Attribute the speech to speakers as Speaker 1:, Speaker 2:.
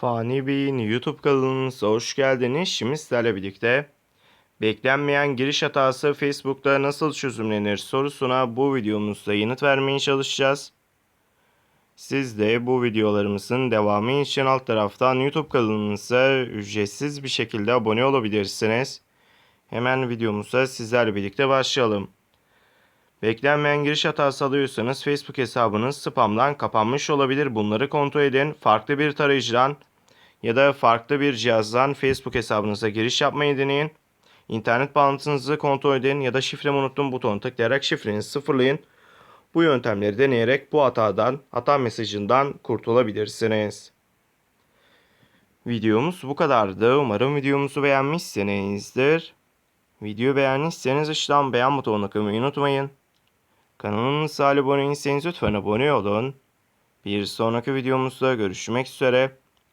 Speaker 1: Fani Bey'in YouTube kanalınıza hoş geldiniz. Şimdi sizlerle birlikte beklenmeyen giriş hatası Facebook'ta nasıl çözümlenir sorusuna bu videomuzda yanıt vermeye çalışacağız. Siz de bu videolarımızın devamı için alt taraftan YouTube kanalımıza ücretsiz bir şekilde abone olabilirsiniz. Hemen videomuza sizlerle birlikte başlayalım. Beklenmeyen giriş hatası alıyorsanız Facebook hesabınız spamdan kapanmış olabilir. Bunları kontrol edin. Farklı bir tarayıcıdan ya da farklı bir cihazdan Facebook hesabınıza giriş yapmayı deneyin. İnternet bağlantınızı kontrol edin ya da şifremi unuttum butonu tıklayarak şifrenizi sıfırlayın. Bu yöntemleri deneyerek bu hatadan, hata mesajından kurtulabilirsiniz. Videomuz bu kadardı. Umarım videomuzu beğenmişsinizdir. Videoyu beğendiyseniz aşağıdan beğen butonuna kılmayı unutmayın. Kanalımıza abone değilseniz lütfen abone olun. Bir sonraki videomuzda görüşmek üzere.